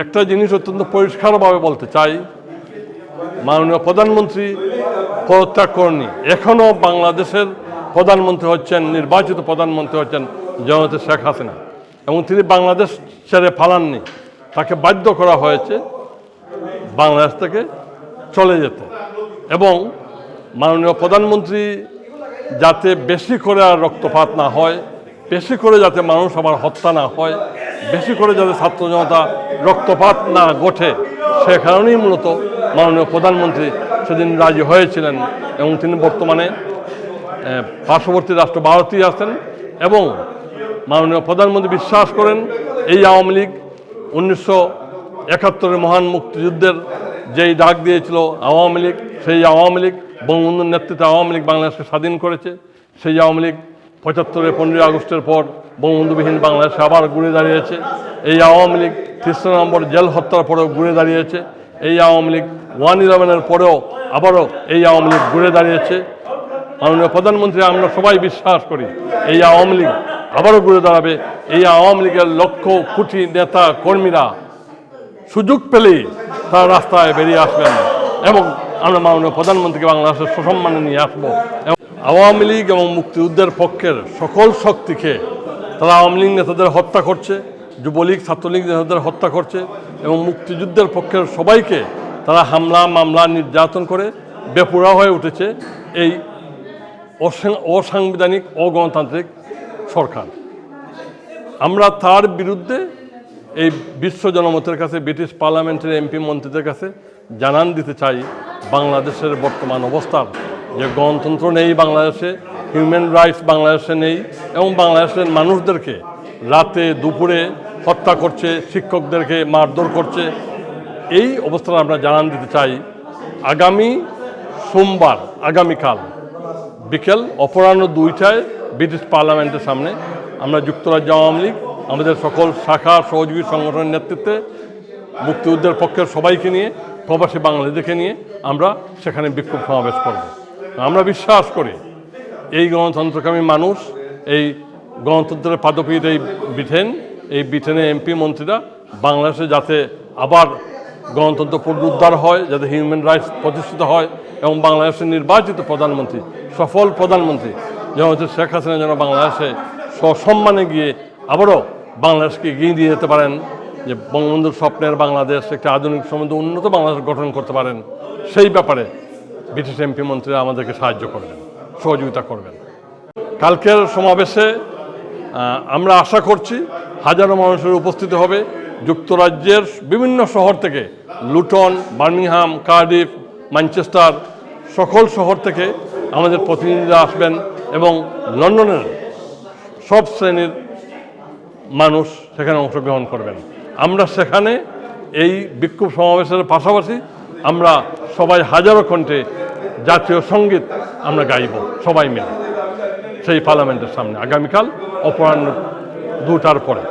একটা জিনিস অত্যন্ত পরিষ্কারভাবে বলতে চাই। মাননীয় প্রধানমন্ত্রী পদত্যাগ করেনি এখনও বাংলাদেশের প্রধানমন্ত্রী হচ্ছেন, নির্বাচিত প্রধানমন্ত্রী হচ্ছেন জনতা শেখ হাসিনা এবং তিনি বাংলাদেশ ছেড়ে ফালাননি তাকে বাধ্য করা হয়েছে বাংলাদেশ থেকে চলে যেতে। এবং মাননীয় প্রধানমন্ত্রী যাতে বেশি করে আর রক্তপাত না হয়, বেশি করে যাতে মানুষ আবার হত্যা না হয় বেশি করে যাতে ছাত্র জনতা রক্তপাত না ঘটে, সে কারণেই মূলত মাননীয় প্রধানমন্ত্রী সেদিন রাজি হয়েছিলেন এবং তিনি বর্তমানে পার্শ্ববর্তী রাষ্ট্র ভারতই আছেন এবং মাননীয় প্রধানমন্ত্রী বিশ্বাস করেন এই আওয়ামী লীগ উনিশশো একাত্তরের মহান মুক্তিযুদ্ধের যেই ডাক দিয়েছিল আওয়ামী লীগ, সেই আওয়ামী লীগ বঙ্গবন্ধুর নেতৃত্বে আওয়ামী লীগ বাংলাদেশকে স্বাধীন করেছে, সেই আওয়ামী লীগ পঁচাত্তরের পনেরোই আগস্টের পর বঙ্গবন্ধুবিহীন বাংলাদেশে আবার ঘুরে দাঁড়িয়েছে। এই আওয়ামী লীগ তৃতীয় নম্বর জেল হত্যার পরেও ঘুরে দাঁড়িয়েছে। এই আওয়ামী লীগ ওয়ান ইলেভেনের পরেও আবারও এই আওয়ামী লীগ ঘুরে দাঁড়িয়েছে। মাননীয় প্রধানমন্ত্রী, আমরা সবাই বিশ্বাস করি, এই আওয়ামী লীগ আবারও ঘুরে দাঁড়াবে। এই আওয়ামী লীগের লক্ষ কোটি নেতা কর্মীরা সুযোগ পেলেই তারা রাস্তায় বেরিয়ে আসবেন। এবং আমরা মাননীয় প্রধানমন্ত্রীকে বাংলাদেশের সুসম্মানে নিয়ে আসব। আওয়ামী লীগ এবং মুক্তিযুদ্ধের পক্ষের সকল শক্তিকে তারা আওয়ামী লীগ নেতাদের হত্যা করছে, যুবলীগ, ছাত্রলীগ নেতাদের হত্যা করছে এবং মুক্তিযুদ্ধের পক্ষের সবাইকে তারা হামলা, মামলা, নির্যাতন করে বেপুরা হয়ে উঠেছে এই অসাং- অসাংবিধানিক, অগণতান্ত্রিক সরকার। আমরা তার বিরুদ্ধে এই বিশ্ব জনমতের কাছে, ব্রিটিশ পার্লামেন্টের এমপি মন্ত্রীদের কাছে জানান দিতে চাই বাংলাদেশের বর্তমান অবস্থার যে গণতন্ত্র নেই বাংলাদেশে হিউম্যান রাইটস বাংলাদেশে নেই এবং বাংলাদেশের মানুষদেরকে রাতে দুপুরে হত্যা করছে, শিক্ষকদেরকে মারধর করছে। এই অবস্থাটা আমরা জানান দিতে চাই আগামী সোমবার, আগামীকাল বিকেল অপরাহ্ন দুইটায় ব্রিটিশ পার্লামেন্টের সামনে আমরা যুক্তরাজ্য আওয়ামী লীগ আমাদের সকল শাখা সহযোগী সংগঠনের নেতৃত্বে মুক্তিযুদ্ধের পক্ষের সবাইকে নিয়ে, প্রবাসী বাংলাদেশকে নিয়ে আমরা সেখানে বিক্ষোভ সমাবেশ করব। আমরা বিশ্বাস করি, এই গণতন্ত্রকামী মানুষ, এই গণতন্ত্রের পাদপীঠ এই ব্রিটেন, এই ব্রিটেনের এমপি মন্ত্রীরা বাংলাদেশে যাতে আবার গণতন্ত্র পুনরুদ্ধার হয়, যাতে হিউম্যান রাইটস প্রতিষ্ঠিত হয় এবং বাংলাদেশের নির্বাচিত প্রধানমন্ত্রী, সফল প্রধানমন্ত্রী যেমন হচ্ছে শেখ হাসিনা যেন বাংলাদেশে সসম্মানে গিয়ে আবারও বাংলাদেশকে এগিয়ে দিয়ে যেতে পারেন যে বঙ্গবন্ধুর স্বপ্নের বাংলাদেশ, একটি আধুনিক সম্বন্ধে উন্নত বাংলাদেশ গঠন করতে পারেন, সেই ব্যাপারে ব্রিটিশ এমপি মন্ত্রীরা আমাদেরকে সাহায্য করবেন, সহযোগিতা করবেন। কালকের সমাবেশে আমরা আশা করছি হাজারো মানুষের উপস্থিতি হবে, যুক্তরাজ্যের বিভিন্ন শহর থেকে লুটন, বার্মিংহাম, কার্ডিফ, ম্যানচেস্টার, সকল শহর থেকে আমাদের প্রতিনিধিরা আসবেন এবং লন্ডনের সব শ্রেণির মানুষ সেখানে অংশগ্রহণ করবেন। আমরা সেখানে এই বিক্ষোভ সমাবেশের পাশাপাশি আমরা সবাই হাজারো কণ্ঠে জাতীয় সংগীত আমরা গাইব, সবাই মিলে, সেই পার্লামেন্টের সামনে। আগামীকাল অপরাহ্ন দুটার পরে।